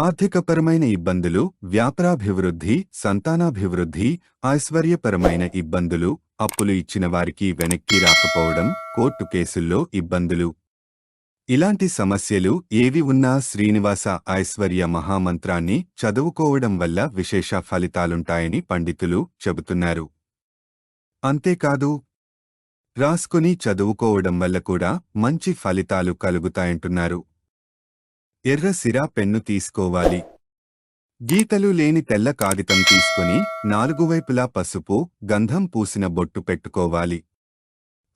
ఆర్థికపరమైన ఇబ్బందులు వ్యాపారాభివృద్ధి సంతానాభివృద్ధి ఐశ్వర్యపరమైన ఇబ్బందులు అప్పులు ఇచ్చిన వారికి వెనక్కి రాకపోవడం కోర్టు కేసుల్లో ఇబ్బందులు. ఇలాంటి సమస్యలు ఏవి ఉన్నా శ్రీనివాస ఐశ్వర్య మహామంత్రాన్ని చదువుకోవడం వల్ల విశేష ఫలితాలుంటాయని పండితులు చెబుతున్నారు. అంతేకాదు రాసుకుని చదువుకోవడం వల్ల కూడా మంచి ఫలితాలు కలుగుతాయంటున్నారు. ఎర్ర సిరా పెన్ను తీసుకోవాలి. గీతలు లేని తెల్ల కాగితం తీసుకుని నాలుగువైపులా పసుపు గంధం పూసిన బొట్టు పెట్టుకోవాలి.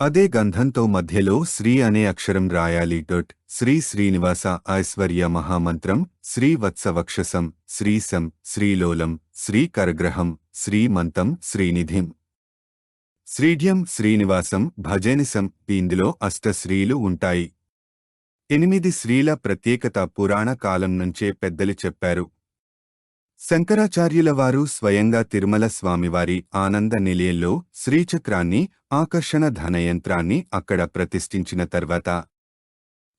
అదే గంధంతో మధ్యలో శ్రీ అనే అక్షరం రాయాలి. డొట్ శ్రీ శ్రీనివాస ఐశ్వర్య మహామంత్రం శ్రీ వత్సవక్షసం శ్రీసం శ్రీలోలం శ్రీకరగ్రహం శ్రీమంతం శ్రీనిధిం శ్రీఢ్యం శ్రీనివాసం భజనిసం ఇందులో అష్టశ్రీలు ఉంటాయి. ఎనిమిది శ్రీల ప్రత్యేకత పురాణ కాలం నుంచే పెద్దలు చెప్పారు. శంకరాచార్యుల వారు స్వయంగా తిరుమల స్వామివారి ఆనంద నిలయంలో శ్రీచక్రాన్ని ఆకర్షణ ధనయంత్రాన్ని అక్కడ ప్రతిష్ఠించిన తర్వాత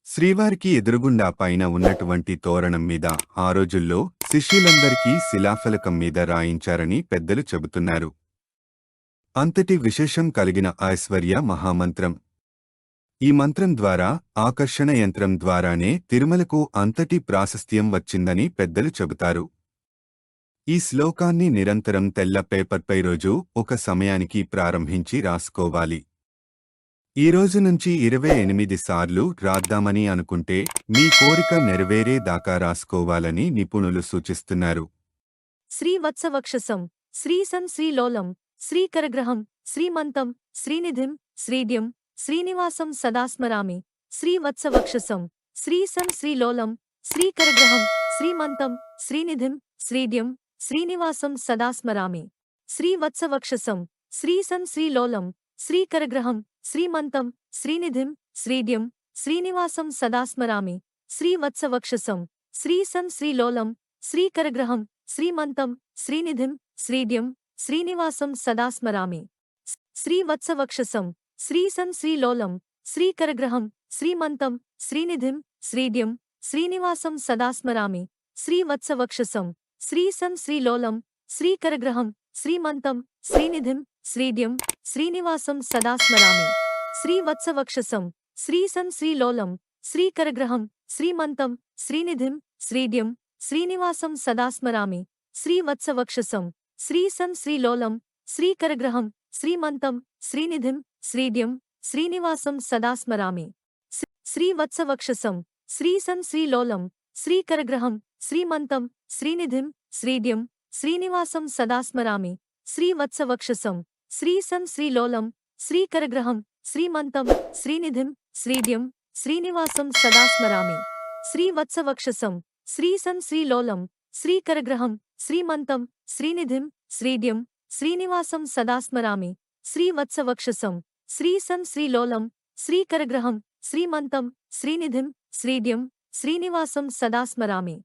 శ్రీవారికి ఎదురుగుండా పైన ఉన్నటువంటి తోరణం మీద ఆ రోజుల్లో శిష్యులందరికీ శిలాఫలకం మీద రాయించారని పెద్దలు చెబుతున్నారు. అంతటి విశేషం కలిగిన ఐశ్వర్య మహామంత్రం. ఈ మంత్రం ద్వారా ఆకర్షణ యంత్రం ద్వారానే తిరుమలకు అంతటి ప్రాశస్త్యం వచ్చిందని పెద్దలు చెబుతారు. ఈ శ్లోకాన్ని నిరంతరం తెల్ల పేపర్పై రోజు ఒక సమయానికి ప్రారంభించి రాసుకోవాలి. ఈ రోజు నుంచి ఇరవై ఎనిమిది సార్లు రాద్దామని అనుకుంటే మీ కోరిక నెరవేరే దాకా రాసుకోవాలని నిపుణులు సూచిస్తున్నారు. శ్రీవత్సవక్షసం శ్రీసం శ్రీలోలం శ్రీకరగ్రహం శ్రీమంతం శ్రీనిధిం శ్రీడ్యం శ్రీనివాసం సదాస్మరామి శ్రీవత్సవక్షసం శ్రీసం శ్రీలోలం శ్రీకరగ్రహం శ్రీమంతం శ్రీనిధిం శ్రీడ్యం శ్రీనివాసం సదాస్మరామి శ్రీవత్సవక్షసం శ్రీసం శ్రీలోలం శ్రీకరగ్రహం శ్రీమంతం శ్రీనిధిం శ్రీడ్యం శ్రీనివాసం సదాస్మరామి శ్రీవత్సవక్షసం శ్రీసం శ్రీలోలం శ్రీకరగ్రహం శ్రీమంతం శ్రీనిధిం శ్రీడ్యం శ్రీనివాసం సదాస్మరామి శ్రీవత్సవక్షసం శ్రీసం శ్రీలోలం శ్రీకరగ్రహం శ్రీమంతం శ్రీనిధిం శ్రీడ్యం శ్రీనివాసం సదాస్మరామి శ్రీవత్సవక్షసం శ్రీసం శ్రీలోలం శ్రీకరగ్రహం శ్రీమంతం శ్రీనిధిం శ్రీడ్యం శ్రీనివాసం సదాస్మరామి శ్రీవత్సవక్షసం శ్రీసం శ్రీలోలం శ్రీకరగ్రహం శ్రీమంతం శ్రీనిధిం శ్రీడ్యం శ్రీనివాసం సదాస్మరామి శ్రీవత్సవక్షసం శ్రీసం శ్రీలోలం శ్రీకరగ్రహం శ్రీమంతం శ్రీనిధిం శ్రీడ్యం శ్రీనివాసం సదాస్మరామి శ్రీ- శ్రీవత్సవక్షసం శ్రీసం శ్రీలోలం శ్రీకరగ్రహం శ్రీమంతం శ్రీనిధిం శ్రీడ్యం శ్రీనివాసం సదాస్మరామి శ్రీవత్సవక్షసం శ్రీసం శ్రీలోలం శ్రీకరగ్రహం శ్రీమంతం శ్రీనిధిం శ్రీడ్యం శ్రీనివాసం సదాస్మరామి శ్రీవత్సవక్షసం శ్రీసం శ్రీలోలం శ్రీకరగ్రహం శ్రీమంతం శ్రీనిధిం శ్రీడ్యం శ్రీనివాసం సదాస్మరామి శ్రీవత్సవక్షసం శ్రీసం శ్రీలోలం శ్రీకరగ్రహం శ్రీమంతం శ్రీనిధిం శ్రీడ్యం శ్రీనివాసం సదాస్మరామి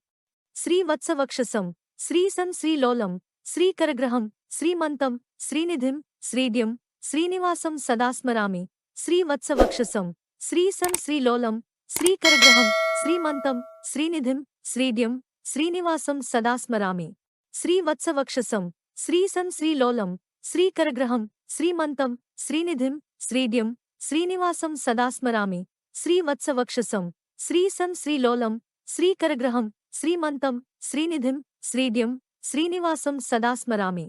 శ్రీవత్సవక్షసం శ్రీసం శ్రీలోలం శ్రీకరగ్రహం శ్రీమంతం శ్రీనిధిం శ్రీడ్యం శ్రీనివాసం సదాస్మరామి శ్రీవత్సవక్షసం శ్రీసం శ్రీలోలం శ్రీకరగ్రహం శ్రీమంతం శ్రీనిధిం శ్రీడ్యం శ్రీనివాసం సదాస్మరామి శ్రీవత్సవక్షసం శ్రీసం శ్రీలోలం శ్రీకరగ్రహం శ్రీమంతం శ్రీనిధిం శ్రీడ్యం శ్రీనివాసం సదాస్మరామి శ్రీవత్సవక్షసం శ్రీసం శ్రీలోలం శ్రీకరగ్రహం శ్రీమంతం శ్రీనిధిం శ్రీడ్యం శ్రీనివాసం సదాస్మరామి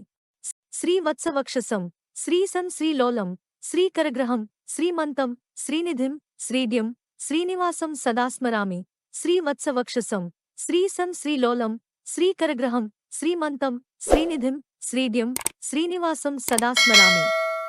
శ్రీవత్సవక్షసం శ్రీసం శ్రీలోలం శ్రీకరగ్రహం శ్రీమంతం శ్రీనిధిం శ్రీడ్యం శ్రీనివాసం సదాస్మరామి శ్రీవత్సవక్షసం శ్రీసం శ్రీలోలం శ్రీకరగ్రహం శ్రీమంతం శ్రీనిధిం శ్రీడ్యం శ్రీనివాసం సదాస్మరామి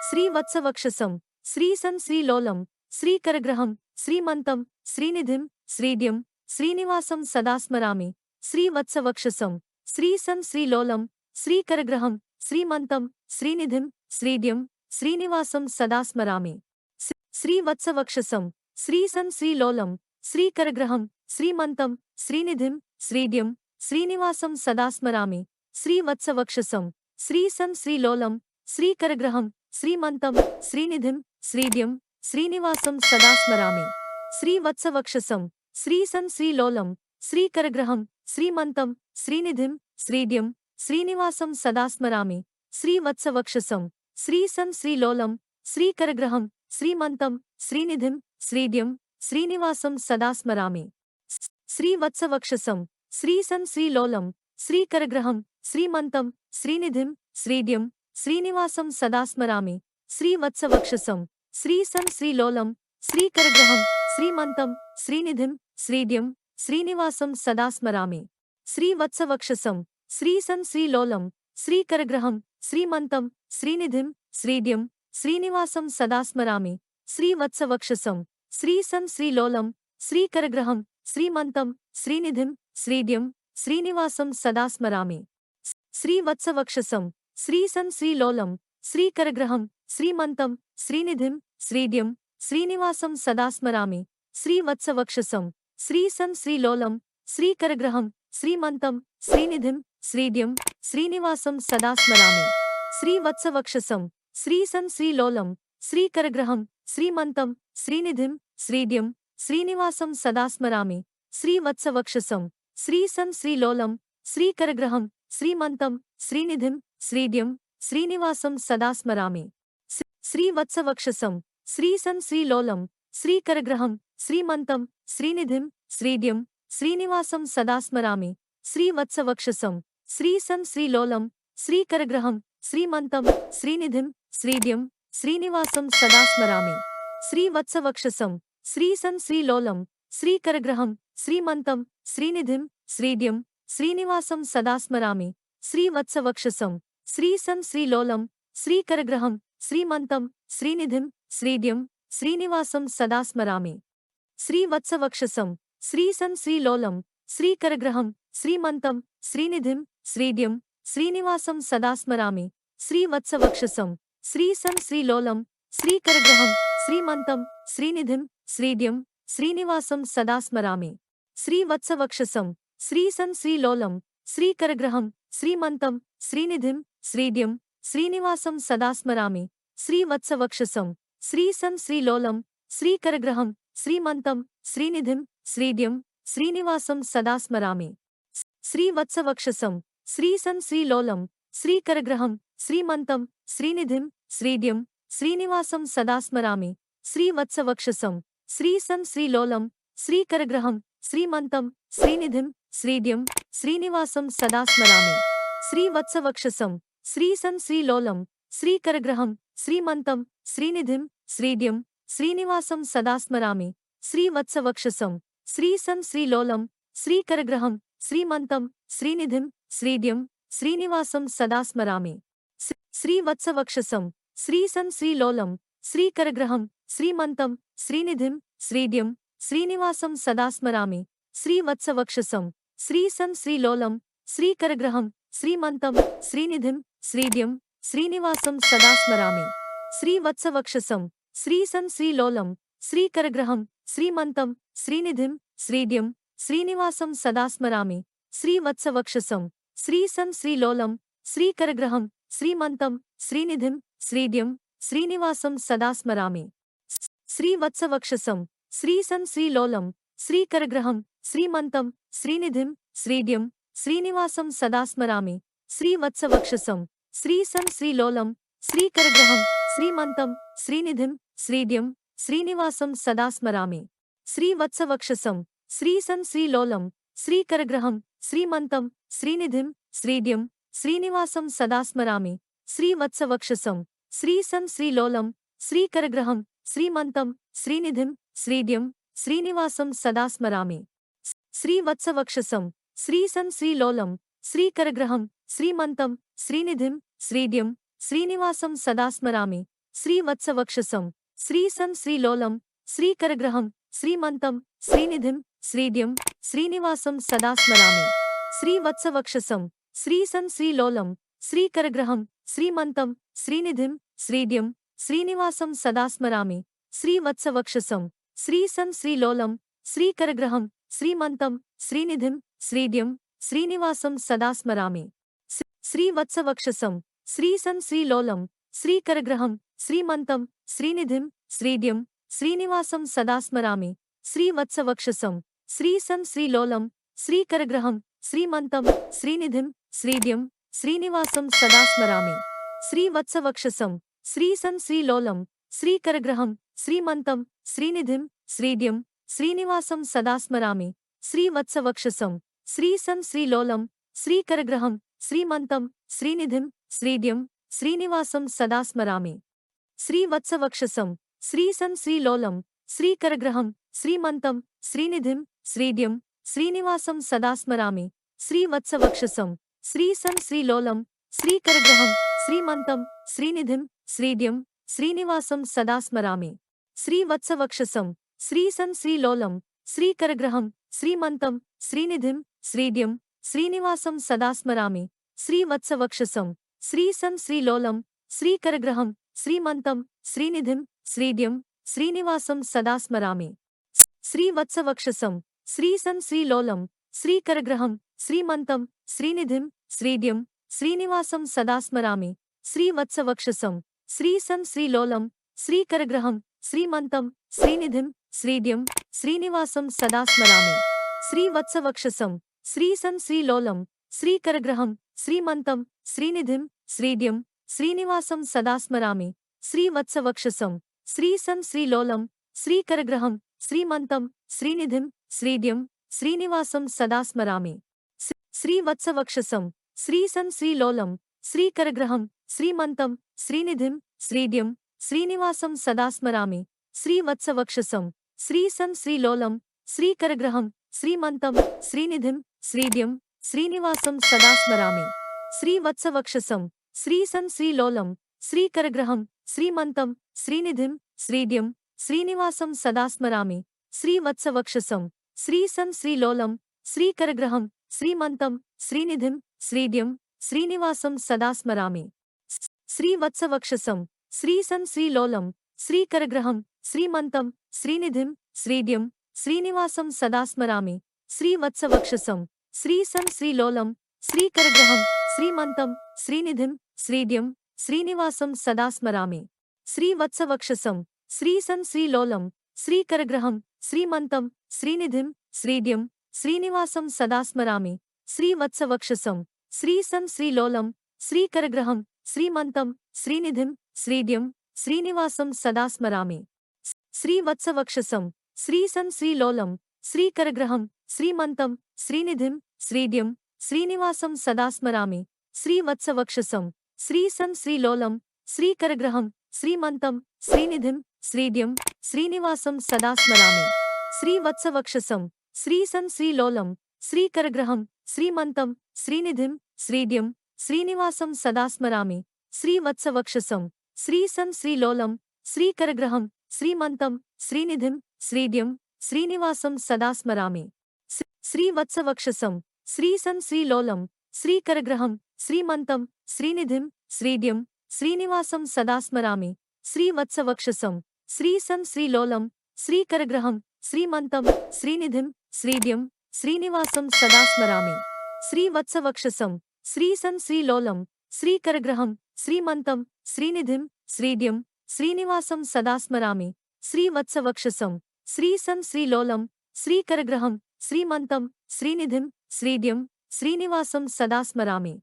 శ్రీవత్సవక్షసం శ్రీసం శ్రీలోలం శ్రీకరగ్రహం శ్రీమంతం శ్రీనిధిం శ్రీడ్యం శ్రీనివాసం సదాస్మరామి శ్రీవత్సవక్షసం శ్రీసం శ్రీలోలం శ్రీకరగ్రహం శ్రీమంతం శ్రీనిధిం శ్రీడ్యం శ్రీనివాసం సదాస్మరామి శ్రీ- శ్రీవత్సవక్షసం శ్రీసం శ్రీలోలం శ్రీకరగ్రహం శ్రీమంతం శ్రీనిధిం శ్రీడ్యం శ్రీనివాసం సదాస్మరామి శ్రీవత్సవక్షసం శ్రీసం శ్రీలోలం శ్రీకరగ్రహం శ్రీమంతం శ్రీనిధిం శ్రీడ్యం శ్రీనివాసం సదాస్మరామి శ్రీవత్సవక్షసం శ్రీసం శ్రీలోలం శ్రీకరగ్రహం శ్రీమంతం శ్రీనిధిం శ్రీడ్యం శ్రీనివాసం సదా స్మరామి శ్రీవత్సవక్షసం శ్రీసం శ్రీలోలం శ్రీకరగ్రహం శ్రీమంతం శ్రీనిధిం శ్రీడ్యం శ్రీనివాసం సదా స్మరామి శ్రీవత్సవక్షసం శ్రీసం శ్రీలోలం శ్రీకరగ్రహం శ్రీమంతం శ్రీనిధిం శ్రీడ్యం శ్రీనివాసం సదా స్మరామి శ్రీవత్సవక్షసం శ్రీసం శ్రీలోలం శ్రీకరగ్రహం శ్రీమంతం శ్రీనిధిం శ్రీడ్యం శ్రీనివాసం సదా స్మరామి శ్రీవత్సవక్షసం శ్రీసం శ్రీలోలం శ్రీకరగ్రహం శ్రీమంతం శ్రీనిధిం శ్రీడ్యం శ్రీనివాసం సదా స్మరామి శ్రీవత్సవక్షసం శ్రీసం శ్రీలోలం శ్రీకరగ్రహం శ్రీమంతం శ్రీనిధిం శ్రీడ్యం శ్రీనివాసం సదా స్మరామి శ్రీవత్సవక్షసం శ్రీసం శ్రీలోలం శ్రీకరగ్రహం శ్రీమంతం శ్రీనిధిం శ్రీడ్యం శ్రీనివాసం సదా స్మరామి శ్రీవత్సవక్షసం శ్రీసం శ్రీలోలం శ్రీకరగ్రహం శ్రీమంతం శ్రీనిధిం శ్రీడ్యం శ్రీనివాసం సదా స్మరామి శ్రీవత్సవక్షసం శ్రీసం శ్రీలోలం శ్రీకరగ్రహం శ్రీమంతం శ్రీనిధిం శ్రీడ్యం శ్రీనివాసం సదా స్మరామి శ్రీవత్సవక్షసం శ్రీసం శ్రీలోలం శ్రీకరగ్రహం శ్రీమంతం శ్రీనిధిం శ్రీడ్యం శ్రీనివాసం సదా స్మరామి శ్రీవత్సవక్షసం శ్రీసం శ్రీలోలం శ్రీకరగ్రహం శ్రీమంతం శ్రీనిధిం శ్రీడ్యం శ్రీనివాసం సదా స్మరామి శ్రీవత్సవక్షసం శ్రీసం శ్రీలోలం శ్రీకరగ్రహం శ్రీమంతం శ్రీనిధిం శ్రీడ్యం శ్రీనివాసం సదా స్మరామి శ్రీవత్సవక్షసం శ్రీసం శ్రీలోలం శ్రీకరగ్రహం శ్రీమంతం శ్రీనిధిం శ్రీడ్యం శ్రీనివాసం సదా స్మరామి శ్రీవత్సవక్షసం శ్రీసం శ్రీలోలం శ్రీకరగ్రహం శ్రీమంతం శ్రీనిధిం శ్రీడ్యం శ్రీనివాసం సదా స్మరామి శ్రీవత్సవక్షసం శ్రీసం శ్రీలోలం శ్రీకరగ్రహం శ్రీమంతం శ్రీనిధిం శ్రీడ్యం శ్రీనివాసం సదా స్మరామి శ్రీవత్సవక్షసం శ్రీసం శ్రీలోలం శ్రీకరగ్రహం శ్రీమంతం శ్రీనిధిం శ్రీడ్యం శ్రీనివాసం సదా స్మరామి శ్రీవత్సవక్షసం శ్రీసం శ్రీలోలం శ్రీకరగ్రహం శ్రీమంతం శ్రీనిధిం శ్రీడ్యం శ్రీనివాసం సదా స్మరామి శ్రీవత్సవక్షసం శ్రీసం శ్రీలోలం శ్రీకరగ్రహం శ్రీమంతం శ్రీనిధిం శ్రీడ్యం శ్రీనివాసం సదా స్మరామి శ్రీవత్సవక్షసం శ్రీసం శ్రీలోలం శ్రీకరగ్రహం శ్రీమంతం శ్రీనిధిం శ్రీడ్యం శ్రీనివాసం సదా స్మరామి శ్రీవత్సవక్షసం శ్రీసం శ్రీలోలం శ్రీకరగ్రహం శ్రీమంతం శ్రీనిధిం శ్రీడ్యం శ్రీనివాసం సదా స్మరామి శ్రీవత్సవక్షసం శ్రీసం శ్రీలోలం శ్రీకరగ్రహం శ్రీమంతం శ్రీనిధిం శ్రీడ్యం శ్రీనివాసం సదా స్మరామి శ్రీవత్సవక్షసం శ్రీసం శ్రీలోలం శ్రీకరగ్రహం శ్రీమంతం శ్రీనిధిం శ్రీడ్యం శ్రీనివాసం సదా స్మరామి శ్రీవత్సవక్షసం శ్రీసం శ్రీలోలం శ్రీకరగ్రహం శ్రీమంతం శ్రీనిధిం శ్రీడ్యం శ్రీనివాసం సదా స్మరామి శ్రీవత్సవక్షసం శ్రీసం శ్రీలోలం శ్రీకరగ్రహం శ్రీమంతం శ్రీనిధిం శ్రీడ్యం శ్రీనివాసం సదా స్మరామి శ్రీవత్సవక్షసం శ్రీసం శ్రీలోలం శ్రీకరగ్రహం శ్రీమంతం శ్రీనిధిం శ్రీడ్యం శ్రీనివాసం సదా స్మరామి శ్రీవత్సవక్షసం శ్రీసం శ్రీలోలం శ్రీకరగ్రహం శ్రీమంతం శ్రీనిధిం శ్రీడ్యం శ్రీనివాసం సదా స్మరామి శ్రీవత్సవక్షసం శ్రీసం శ్రీలోలం శ్రీకరగ్రహం శ్రీమంతం శ్రీనిధిం శ్రీడ్యం శ్రీనివాసం సదా స్మరామి శ్రీవత్సవక్షసం శ్రీసం శ్రీలోలం శ్రీకరగ్రహం శ్రీమంతం శ్రీనిధిం శ్రీడ్యం శ్రీనివాసం సదా స్మరామి శ్రీవత్సవక్షసం శ్రీసం శ్రీలోలం శ్రీకరగ్రహం శ్రీమంతం శ్రీనిధిం శ్రీడ్యం శ్రీనివాసం సదా స్మరామి శ్రీవత్సవక్షసం శ్రీసం శ్రీలోలం శ్రీకరగ్రహం శ్రీమంతం శ్రీనిధిం శ్రీడ్యం శ్రీనివాసం సదా స్మరామి శ్రీవత్సవక్షసం శ్రీసం శ్రీలోలం శ్రీకరగ్రహం శ్రీమంతం శ్రీనిధిం శ్రీడ్యం శ్రీనివాసం సదా స్మరామి శ్రీవత్సవక్షసం శ్రీసం శ్రీలోలం శ్రీకరగ్రహం శ్రీమంతం శ్రీనిధిం శ్రీడ్యం శ్రీనివాసం సదా స్మరామి శ్రీవత్సవక్షసం శ్రీసం శ్రీలోలం శ్రీకరగ్రహం శ్రీమంతం శ్రీనిధిం శ్రీడ్యం శ్రీనివాసం సదా స్మరామి శ్రీవత్సవక్షసం శ్రీసం శ్రీలోలం శ్రీకరగ్రహం శ్రీమంతం శ్రీనిధిం శ్రీడ్యం శ్రీనివాసం సదా స్మరామి శ్రీవత్సవక్షసం శ్రీసం శ్రీలోలం శ్రీకరగ్రహం శ్రీమంతం శ్రీనిధిం శ్రీడ్యం శ్రీనివాసం సదా స్మరామి శ్రీవత్సవక్షసం శ్రీసం శ్రీలోలం శ్రీకరగ్రహం శ్రీమంతం శ్రీనిధిం శ్రీడ్యం శ్రీనివాసం సదా స్మరామి శ్రీవత్సవక్షసం శ్రీసం శ్రీలోలం శ్రీకరగ్రహం శ్రీమంతం శ్రీనిధిం శ్రీడ్యం శ్రీనివాసం సదా స్మరామి శ్రీవత్సవక్షసం శ్రీసం శ్రీలోలం శ్రీకరగ్రహం శ్రీమంతం శ్రీనిధిం శ్రీడ్యం శ్రీనివాసం సదా స్మరామి శ్రీవత్సవక్షసం శ్రీసం శ్రీలోలం శ్రీకరగ్రహం శ్రీమంతం శ్రీనిధిం శ్రీడ్యం శ్రీనివాసం సదా స్మరామి శ్రీవత్సవక్షసం శ్రీసం శ్రీలోలం శ్రీకరగ్రహం శ్రీమంతం శ్రీనిధిం శ్రీడ్యం శ్రీనివాసం సదా స్మరామి శ్రీవత్సవక్షసం శ్రీసం శ్రీలోలం శ్రీకరగ్రహం శ్రీమంతం శ్రీనిధిం శ్రీడ్యం శ్రీనివాసం సదా స్మరామి శ్రీవత్సవక్షసం శ్రీసం శ్రీలోలం శ్రీకరగ్రహం శ్రీమంతం శ్రీనిధిం శ్రీడ్యం శ్రీనివాసం సదా స్మరామి శ్రీవత్సవక్షసం శ్రీసం శ్రీలోలం శ్రీకరగ్రహం శ్రీమంతం శ్రీనిధిం శ్రీడ్యం శ్రీనివాసం సదా స్మరామి శ్రీవత్సవక్షసం శ్రీసం శ్రీలోలం శ్రీకరగ్రహం శ్రీమంతం శ్రీనిధిం శ్రీడ్యం శ్రీనివాసం సదా స్మరామి శ్రీవత్సవక్షసం శ్రీసం శ్రీలోలం శ్రీకరగ్రహం శ్రీమంతం శ్రీనిధిం శ్రీడ్యం శ్రీనివాసం సదా స్మరామి శ్రీవత్సవక్షసం శ్రీసం శ్రీలోలం శ్రీకరగ్రహం శ్రీమంతం శ్రీనిధిం శ్రీడ్యం శ్రీనివాసం సదా స్మరామి శ్రీ- శ్రీవత్సవక్షసం శ్రీసం శ్రీలోలం శ్రీకరగ్రహం శ్రీమంతం శ్రీనిధిం శ్రీడ్యం శ్రీనివాసం సదా స్మరామి శ్రీవత్సవక్షసం శ్రీసం శ్రీలోలం శ్రీకరగ్రహం శ్రీమంతం శ్రీనిధిం శ్రీడ్యం శ్రీనివాసం సదా స్మరామి శ్రీవత్సవక్షసం శ్రీసం శ్రీలోలం శ్రీకరగ్రహం శ్రీమంతం శ్రీనిధిం శ్రీడ్యం శ్రీనివాసం సదా స్మరామి శ్రీవత్సవక్షసం శ్రీసం శ్రీలోలం శ్రీకరగ్రహం శ్రీమంతం శ్రీనిధిం శ్రీడ్యం శ్రీనివాసం సదా స్మరామి స్- శ్రీవత్సవక్షసం శ్రీసం శ్రీలోలం శ్రీకరగ్రహం శ్రీమంతం శ్రీనిధిం శ్రీడ్యం శ్రీనివాసం సదా స్మరామి శ్రీవత్సవక్షసం శ్రీసం శ్రీలోలం శ్రీకరగ్రహం శ్రీమంతం శ్రీనిధిం శ్రీడ్యం శ్రీనివాసం సదా స్మరామి శ్రీవత్సవక్షసం శ్రీసం శ్రీలోలం శ్రీకరగ్రహం శ్రీమంతం శ్రీనిధిం శ్రీడ్యం శ్రీనివాసం సదా స్మరామి శ్రీవత్సవక్షసం శ్రీసం శ్రీలోలం శ్రీకరగ్రహం శ్రీమంతం శ్రీనిధిం శ్రీడ్యం శ్రీనివాసం సదా స్మరామి స్- శ్రీవత్సవక్షసం శ్రీసం శ్రీలోలం శ్రీకరగ్రహం శ్రీమంతం శ్రీనిధిం శ్రీడ్యం శ్రీనివాసం సదా స్మరామి శ్రీవత్సవక్షసం శ్రీసం శ్రీలోలం శ్రీకరగ్రహం శ్రీమంతం శ్రీనిధిం శ్రీడ్యం శ్రీనివాసం సదా స్మరామి శ్రీవత్సవక్షసం శ్రీసం శ్రీలోలం శ్రీకరగ్రహం శ్రీమంతం శ్రీనిధిం శ్రీడ్యం శ్రీనివాసం సదా స్మరామి శ్రీవత్సవక్షసం శ్రీసం శ్రీలోలం శ్రీకరగ్రహం శ్రీమంతం శ్రీనిధిం శ్రీడ్యం శ్రీనివాసం సదా స్మరామి శ్రీ- శ్రీవత్సవక్షసం శ్రీసం శ్రీలోలం శ్రీకరగ్రహం శ్రీమంతం శ్రీనిధిం శ్రీడ్యం శ్రీనివాసం సదా స్మరామి శ్రీవత్సవక్షసం శ్రీసం శ్రీలోలం శ్రీకరగ్రహం శ్రీమంతం శ్రీనిధిం శ్రీడ్యం శ్రీనివాసం సదా స్మరామి శ్రీవత్సవక్షసం శ్రీసం శ్రీలోలం శ్రీకరగ్రహం శ్రీమంతం శ్రీనిధిం శ్రీడ్యం శ్రీనివాసం సదా స్మరామి శ్రీవత్సవక్షసం శ్రీసం శ్రీలోలం శ్రీకరగ్రహం శ్రీమంతం శ్రీనిధిం శ్రీడ్యం శ్రీనివాసం సదా స్మరామి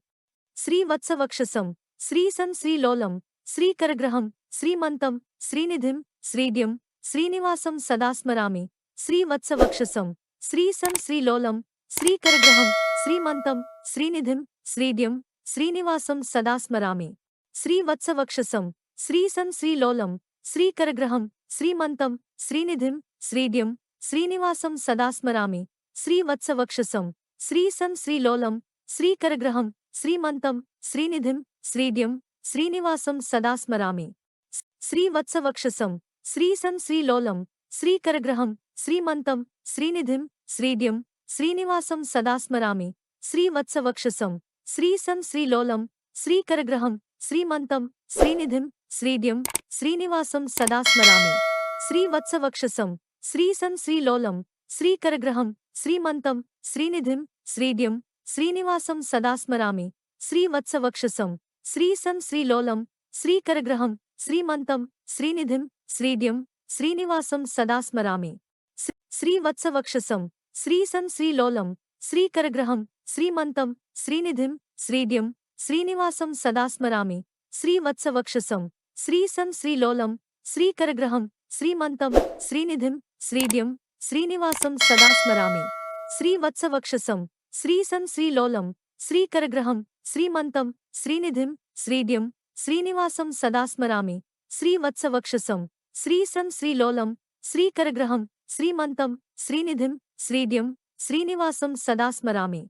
శ్రీవత్సవక్షసం శ్రీసం శ్రీలోలం శ్రీకరగ్రహం శ్రీమంతం శ్రీనిధిం శ్రీడ్యం శ్రీనివాసం సదా స్మరామి శ్రీవత్సవక్షసం శ్రీసం శ్రీలోలం శ్రీకరగ్రహం శ్రీమంతం శ్రీనిధిం శ్రీడ్యం శ్రీనివాసం సదా స్మరామి శ్రీవత్సవక్షసం శ్రీసం శ్రీలోలం శ్రీకరగ్రహం శ్రీమంతం శ్రీనిధిం శ్రీడ్యం శ్రీనివాసం సదా స్మరామి శ్రీవత్సవక్షసం శ్రీసం శ్రీలోలం శ్రీకరగ్రహం శ్రీమంతం శ్రీనిధిం శ్రీడ్యం శ్రీనివాసం సదా స్మరామి స్- శ్రీవత్సవక్షసం శ్రీసం శ్రీలోలం శ్రీకరగ్రహం శ్రీమంతం శ్రీనిధిం శ్రీడ్యం శ్రీనివాసం సదా స్మరామి శ్రీవత్సవక్షసం శ్రీసం శ్రీలోలం శ్రీకరగ్రహం శ్రీమంతం శ్రీనిధిం శ్రీడ్యం శ్రీనివాసం సదా స్మరామి శ్రీవత్సవక్షసం శ్రీసం శ్రీలోలం శ్రీకరగ్రహం శ్రీమంతం శ్రీనిధిం శ్రీడ్యం శ్రీనివాసం సదా స్మరామి శ్రీవత్సవక్షసం శ్రీసం శ్రీలోలం శ్రీకరగ్రహం శ్రీమంతం శ్రీనిధిం శ్రీడ్యం శ్రీనివాసం సదా స్మరామి శ్రీ- శ్రీవత్సవక్షసం శ్రీసం శ్రీలోలం శ్రీకరగ్రహం శ్రీమంతం శ్రీనిధిం శ్రీడ్యం శ్రీనివాసం సదా స్మరామి శ్రీవత్సవక్షసం శ్రీసం శ్రీలోలం శ్రీకరగ్రహం శ్రీమంతం శ్రీనిధిం శ్రీడ్యం శ్రీనివాసం సదా స్మరామి శ్రీవత్సవక్షసం శ్రీసం శ్రీలోలం శ్రీకరగ్రహం శ్రీమంతం శ్రీనిధిం శ్రీడ్యం శ్రీనివాసం సదా స్మరామి శ్రీవత్సవక్షసం శ్రీసం శ్రీలోలం శ్రీకరగ్రహం శ్రీమంతం శ్రీనిధిం శ్రీడ్యం శ్రీనివాసం సదా స్మరామి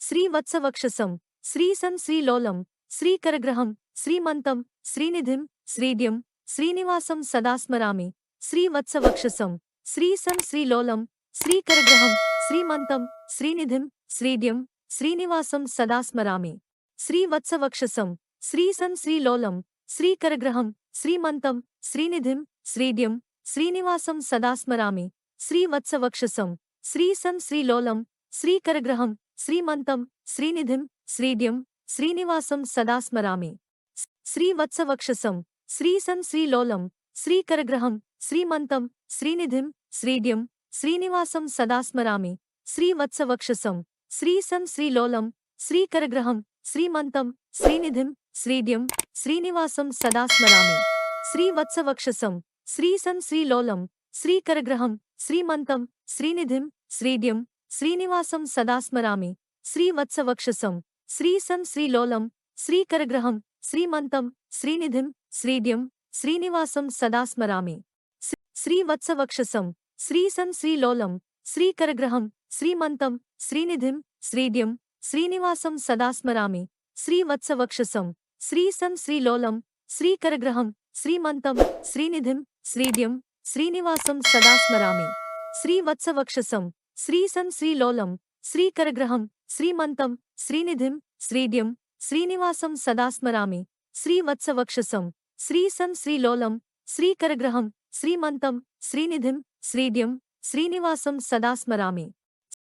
శ్రీవత్సవక్షసం శ్రీసం శ్రీలోలం శ్రీకరగ్రహం శ్రీమంతం శ్రీనిధిం శ్రీడ్యం శ్రీనివాసం సదా స్మరామి శ్రీవత్సవక్షసం శ్రీసం శ్రీలోలం శ్రీకరగ్రహం శ్రీమంతం శ్రీనిధిం శ్రీడ్యం శ్రీనివాసం సదా స్మరామి శ్రీవత్సవక్షసం శ్రీసం శ్రీలోలం శ్రీకరగ్రహం శ్రీమంతం శ్రీనిధిం శ్రీడ్యం శ్రీనివాసం సదా స్మరామి శ్రీవత్సవక్షసం శ్రీసం శ్రీలోలం శ్రీకరగ్రహం శ్రీమంతం శ్రీనిధిం శ్రీడ్యం శ్రీనివాసం సదా స్మరామి శ్రీవత్సవక్షసం శ్రీసం శ్రీలోలం శ్రీకరగ్రహం శ్రీమంతం శ్రీనిధిం శ్రీడ్యం శ్రీనివాసం సదా స్మరామి శ్రీవత్సవక్షసం శ్రీసం శ్రీలోలం శ్రీకరగ్రహం శ్రీమంతం శ్రీనిధిం శ్రీడ్యం శ్రీనివాసం సదా స్మరామి శ్రీవత్సవక్షసం శ్రీసం శ్రీలోలం శ్రీకరగ్రహం శ్రీమంతం శ్రీనిధిం శ్రీడ్యం శ్రీనివాసం సదా స్మరామి శ్రీవత్సవక్షసం శ్రీసం శ్రీలోలం శ్రీకరగ్రహం శ్రీమంతం శ్రీనిధిం శ్రీడ్యం శ్రీనివాసం సదా స్మరామి శ్రీ- శ్రీవత్సవక్షసం శ్రీసం శ్రీలోలం శ్రీకరగ్రహం శ్రీమంతం శ్రీనిధిం శ్రీడ్యం శ్రీనివాసం సదా స్మరామి శ్రీవత్సవక్షసం శ్రీసం శ్రీలోలం శ్రీకరగ్రహం శ్రీమంతం శ్రీనిధిం శ్రీడ్యం శ్రీనివాసం సదా స్మరామి శ్రీవత్సవక్షసం శ్రీసం శ్రీలోలం శ్రీకరగ్రహం శ్రీమంతం శ్రీనిధిం శ్రీడ్యం శ్రీనివాసం సదా స్మరామి శ్రీవత్సవక్షసం శ్రీసం శ్రీలోలం శ్రీకరగ్రహం శ్రీమంతం శ్రీనిధిం శ్రీడ్యం శ్రీనివాసం సదా స్మరామి